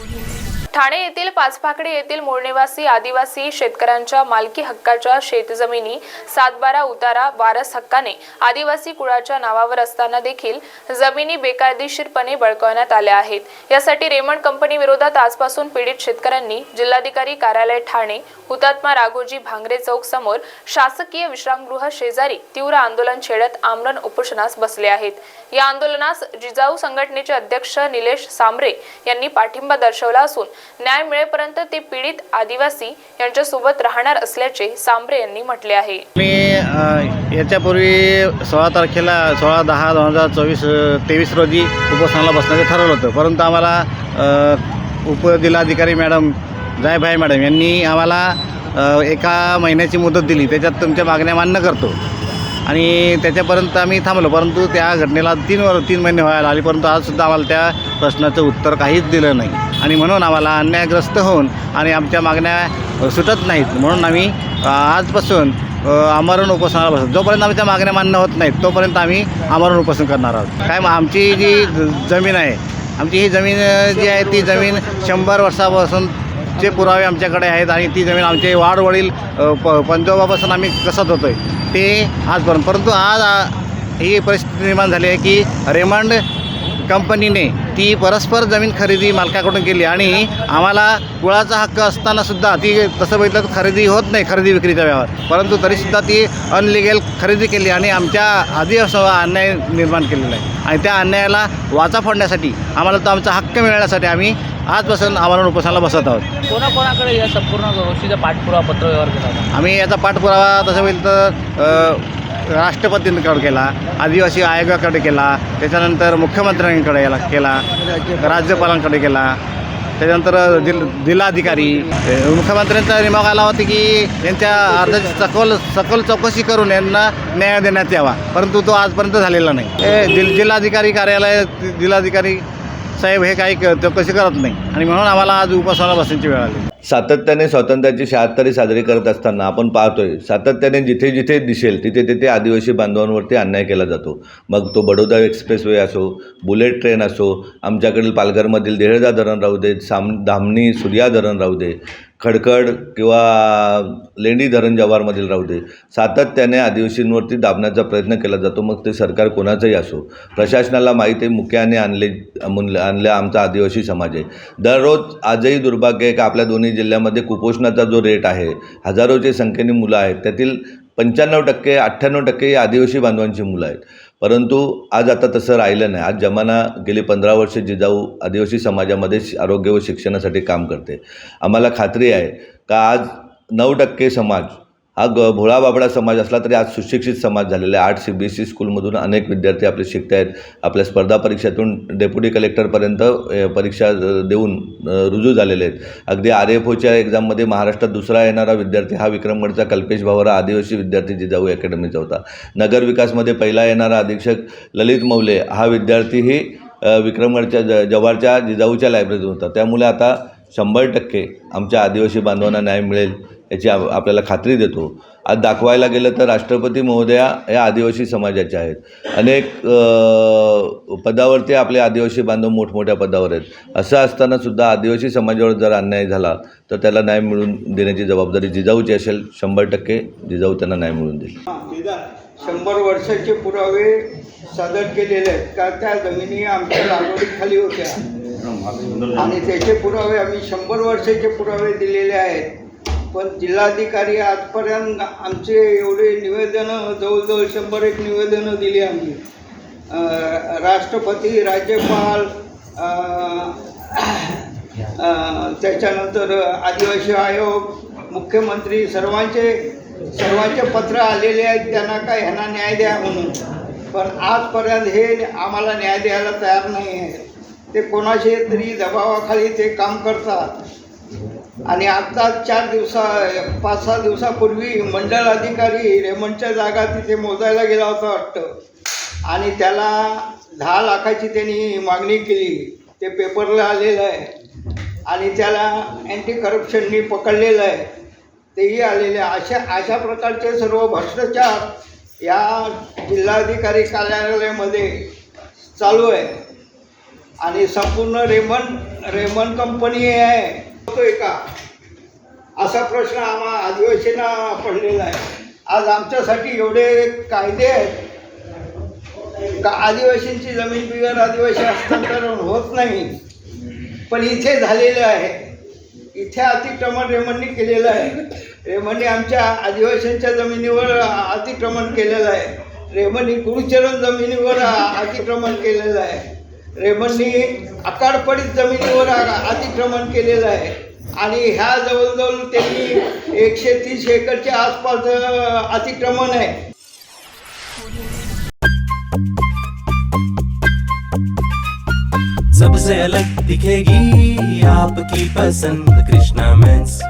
Audio Thane येथील पाचपाकडे येथील मूळनिवासी आदिवासी शेतकऱ्यांच्या मालकी हक्काच्या शेतजमिनी सातबारा उतारा वारस हक्काने आदिवासी कुळाच्या नावावर असताना देखील जमिनी बेकायदेशीरपणे बळकावण्यात आल्या आहेत. यासाठी रेमंड कंपनी विरोधात आजपासून पीडित शेतकऱ्यांनी जिल्हाधिकारी कार्यालय ठाणे हुतात्मा राघोजी भांगरे चौक समोर शासकीय विश्रामगृह शेजारी तीव्र आंदोलन छेडत आमरण उपोषणास बसले आहेत. या आंदोलनास जिजाऊ संघटनेचे अध्यक्ष निलेश सांबरे यांनी पाठिंबा दर्शवला असून न्याय मिळेपर्यंत ते पीडित आदिवासी यांच्यासोबत राहणार असल्याचे सांबरे यांनी म्हटले आहे. मी याच्यापूर्वी सोळा तारखेला सोळा दहा दोन हजार चोवीस तेवीस रोजी उपोषणाला बसण्याचं ठरवलं होतं. परंतु आम्हाला उपजिल्हाधिकारी मॅडम जायभाई मॅडम यांनी आम्हाला एका महिन्याची मुदत दिली. त्याच्यात तुमच्या मागण्या मान्य करतो. आणि त्याच्यापर्यंत आम्ही थांबलो. परंतु त्या घटनेला तीन वर तीन महिने व्हायला आले. परंतु आजसुद्धा आम्हाला त्या प्रश्नाचं उत्तर काहीच दिलं नाही. आणि म्हणून आम्हाला अन्यायग्रस्त होऊन आणि आमच्या मागण्या सुटत नाहीत. म्हणून आम्ही आजपासून आमरण उपोषणाला बसतो जोपर्यंत आमच्या मागण्या मान्य होत नाहीत तोपर्यंत आम्ही आमरण उपोषण करणार आहोत. काय मग आमची जी ज- जमीन आहे आमची ही जमीन जी आहे ती जमीन शंभर वर्षापासून जे पुरावे आमच्याकडे आहेत आणि ती जमीन आमचे वाडवडील प पंजोबापासून आम्ही कसत होतो आहे ते आजपर्यंत. परंतु आज ही परिस्थिती निर्माण झाली आहे की रेमंड कंपनीने ती परस्पर जमीन खरेदी मालकाकडून केली आणि आम्हाला कुळाचा हक्क असतानासुद्धा ती तसं बघितलं तर खरेदी होत नाही खरेदी विक्रीच्या व्यवहार परंतु तरीसुद्धा ती अनलिगल खरेदी केली आणि आमच्या आदिवासी अन्याय निर्माण केलेला आहे. आणि त्या अन्यायाला वाचा फोडण्यासाठी आम्हाला तो आमचा हक्क मिळण्यासाठी आम्ही आजपासून आमरण उपोषणाला बसत आहोत. कोणाकोणाकडे या संपूर्ण गोष्टीचा पाठपुरावा पत्र व्यवहार केला आम्ही याचा पाठपुरावा तसं होईल तर राष्ट्रपतींकडे केला आदिवासी आयोगाकडे केला त्याच्यानंतर मुख्यमंत्र्यांकडे याला केला राज्यपालांकडे केला त्याच्यानंतर जिल जिल्हाधिकारी. मुख्यमंत्र्यांचा निमक आला होता की यांच्या अर्जाची सखोल सखोल चौकशी करून यांना न्याय देण्यात यावा परंतु तो आजपर्यंत झालेला नाही. हे जिल जिल्हाधिकारी कार्यालय जिल्हाधिकारी साहेब हे काही क- चौकशी करत नाही. आणि म्हणून आम्हाला आज उपासनाला बसण्याची वेळ आली. सातत्याने स्वातंत्र्याची शहात्तरी साजरी करत असताना आपण पाहतोय सातत्याने जिथे जिथे दिसेल तिथे तिथे आदिवासी बांधवांवरती अन्याय केला जातो. मग तो बडोदा एक्सप्रेसवे असो बुलेट ट्रेन असो आमच्याकडील पालघरमधील देहळदा धरण राहू दे साम धामणी सूर्या धरण राहू दे खडखड किंवा लेंडी धरण जव्हारमधील राहू दे. सातत्याने आदिवासींवरती दाबण्याचा प्रयत्न केला जातो मग ते सरकार कोणाचंही असो. प्रशासनाला माहिती आहे मुख्याने आणले मुल- आणल्या आमचा आदिवासी समाज आहे. दररोज आजही दुर्भाग्य आहे का आपल्या दोन्ही जिल्ह्यामध्ये कुपोषणाचा जो रेट आहे हजारोच्या संख्येने मुलं आहेत. त्यातील पंच्याण्णव टक्के अठ्ठ्याण्णव टक्के ही आदिवासी बांधवांची मुलं आहेत. परंतु आज आता तसं राहिलं नाही. आज जमाना गेली पंधरा वर्ष जिजाऊ आदिवासी समाजामध्ये आरोग्य व शिक्षणासाठी काम करते. आम्हाला खात्री आहे का आज नऊ टक्के समाज हा ग भोळा बाबडा समाज असला तरी आज सुशिक्षित समाज झालेला आहे. आठ सी बी एस सी स्कूलमधून अनेक विद्यार्थी आपले शिकत आहेत आपल्या स्पर्धा परीक्षेतून डेप्युटी कलेक्टरपर्यंत परीक्षा देऊन रुजू झालेले आहेत. अगदी आर एफ ओच्या एक्झाममध्ये महाराष्ट्रात दुसरा येणारा विद्यार्थी हा विक्रमगडचा कल्पेश भावरा आदिवासी विद्यार्थी जिजाऊ अकॅडमीचा होता. नगरविकासमध्ये पहिला येणारा अधीक्षक ललित मौले हा विद्यार्थीही विक्रमगडच्या ज जव्हारच्या जिजाऊच्या लायब्ररीतून होता. त्यामुळे आता शंभर टक्के आमच्या आदिवासी बांधवांना न्याय मिळेल. याची आप आपल्याला खात्री देतो. आज दाखवायला गेलं तर राष्ट्रपती महोदया या आदिवासी समाजाच्या आहेत. अनेक पदावरती आपले आदिवासी बांधव मोठमोठ्या पदावर आहेत. असं असताना सुद्धा आदिवासी समाजावर जर अन्याय झाला तर त्याला न्याय मिळून देण्याची जबाबदारी जिजाऊची असेल. शंभर टक्के जिजाऊ त्यांना न्याय मिळून देईल. शंभर वर्षाचे पुरावे सादर केलेले आहेत. का त्या जमिनी आमच्या लागवडीखाली होत्या. आणि त्याचे पुरावे आम्ही शंभर वर्षाचे पुरावे दिलेले आहेत. पण जिल्हाधिकारी आजपर्यंत आमचे एवढे निवेदनं जवळजवळ शंभर एक निवेदनं दिली आम्ही. राष्ट्रपती राज्यपाल त्याच्यानंतर आदिवासी आयोग मुख्यमंत्री सर्वांचे सर्वांचे पत्र आलेले आहेत त्यांना काय ह्यांना न्याय द्या म्हणून. पण आजपर्यंत हे आम्हाला न्याय द्यायला तयार नाही आहे. ते कोणाशी तरी दबावाखाली ते काम करतात. आणि आता चार दिवसा पाच सहा दिवसापूर्वी मंडळ अधिकारी रेमंडच्या जागा तिथे मोजायला गेला होता वाटतं. आणि त्याला दहा लाखाची त्यांनी मागणी केली. ते पेपरला आलेलं आहे. आणि त्याला अँटी करप्शननी पकडलेलं आहे. तेही आलेले आहे. अशा अशा प्रकारचे सर्व भ्रष्टाचार या जिल्हाधिकारी कार्यालयामध्ये चालू आहे. आणि संपूर्ण रेमन रेमन कंपनी आहे. होतोय का? असा प्रश्न आम्हा आदिवासींना पडलेला आहे. आज आमच्यासाठी एवढे कायदे आहेत का आदिवासींची जमीन बिगर आदिवासी हस्तांतरण होत नाही? पण इथे झालेलं आहे. इथे अतिक्रमण रेमननी केलेलं आहे. रेमनने आमच्या आदिवासींच्या जमिनीवर अतिक्रमण केलेलं आहे. रेमननी गुरुचरण जमिनीवर अतिक्रमण केलेलं आहे. रेमननी आकाडपडीत जमिनीवर अतिक्रमण केलेलं आहे. आणि ह्या जवळजवळ त्यांनी एकशे तीस एकरच्या आसपास अतिक्रमण आहे. सबसे अलग दिखेगी आपकी पसंद कृष्णा मेंस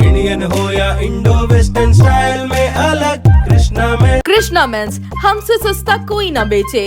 इंडियन हो या इंडो वेस्टर्न स्टाइल में अलग कृष्णा मेंस कृष्णा मेंस हमसे सस्ता कोई ना बेचे।